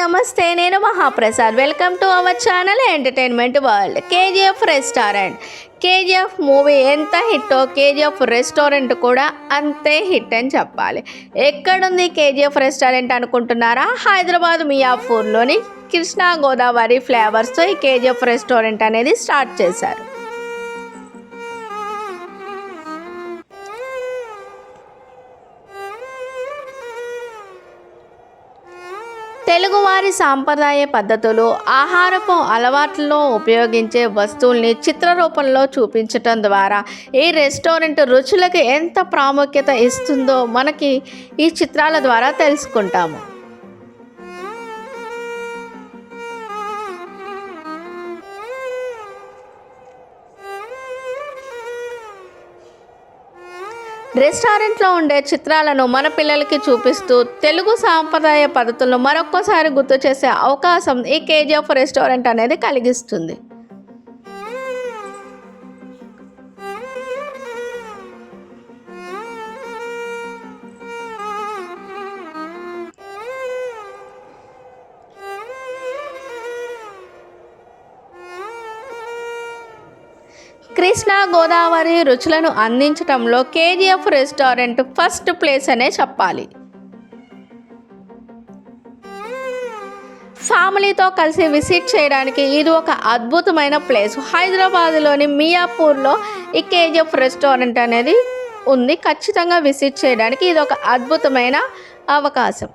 నమస్తే నేను Mahaprasad. Welcome to our channel entertainment world KGF restaurant KGF movie ఎంత హిట్టో కేజీఎఫ్ రెస్టారెంట్ కూడా అంతే హిట్ అని చెప్పాలి. ఎక్కడుంది కేజీఎఫ్ రెస్టారెంట్ అనుకుంటున్నారా? హైదరాబాద్ మియాపూర్లోని కృష్ణా గోదావరి ఫ్లేవర్స్తో ఈ కేజీఎఫ్ రెస్టారెంట్ అనేది స్టార్ట్ చేశారు. తెలుగువారి సాంప్రదాయ పద్ధతులు ఆహారపు అలవాట్లలో ఉపయోగించే వస్తువుల్ని చిత్రరూపంలో చూపించటం ద్వారా ఈ రెస్టారెంట్ రుచులకు ఎంత ప్రాముఖ్యత ఇస్తుందో మనకి ఈ చిత్రాల ద్వారా తెలుసుకుంటాము. రెస్టారెంట్లో ఉండే చిత్రాలను మన పిల్లలకి చూపిస్తూ తెలుగు సాంప్రదాయ పద్ధతులను మరొక్కసారి గుర్తు చేసే అవకాశం ఈ కేజీఎఫ్ రెస్టారెంట్ అనేది కలిగిస్తుంది. కృష్ణా గోదావరి రుచులను అందించడంలో కేజీఎఫ్ రెస్టారెంట్ ఫస్ట్ ప్లేస్ అనే చెప్పాలి. ఫ్యామిలీతో కలిసి విజిట్ చేయడానికి ఇది ఒక అద్భుతమైన ప్లేస్. హైదరాబాద్లోని మియాపూర్లో ఈ కేజీఎఫ్ రెస్టారెంట్ అనేది ఉంది. ఖచ్చితంగా విజిట్ చేయడానికి ఇది ఒక అద్భుతమైన అవకాశం.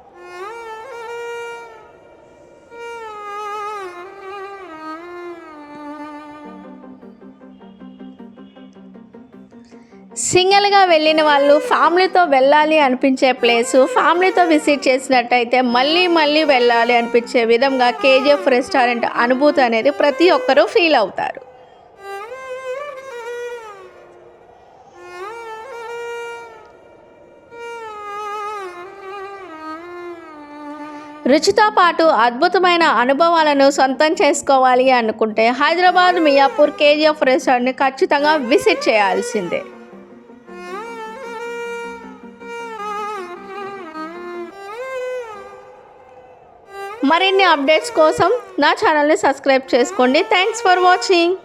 సింగిల్గా వెళ్ళిన వాళ్ళు ఫ్యామిలీతో వెళ్ళాలి అనిపించే ప్లేసు ఫ్యామిలీతో విజిట్ చేసినట్టయితే మళ్ళీ మళ్ళీ వెళ్ళాలి అనిపించే విధంగా కేజీఎఫ్ రెస్టారెంట్ అనుభూతి అనేది ప్రతి ఒక్కరూ ఫీల్ అవుతారు. రుచితో పాటు అద్భుతమైన అనుభవాలను సొంతం చేసుకోవాలి అనుకుంటే హైదరాబాద్ మియాపూర్ కేజీఎఫ్ రెస్టారెంట్ని ఖచ్చితంగా విజిట్ చేయాల్సిందే. మరిన్ని అప్డేట్స్ కోసం నా ఛానల్ని సబ్స్క్రైబ్ చేసుకోండి. Thanks for watching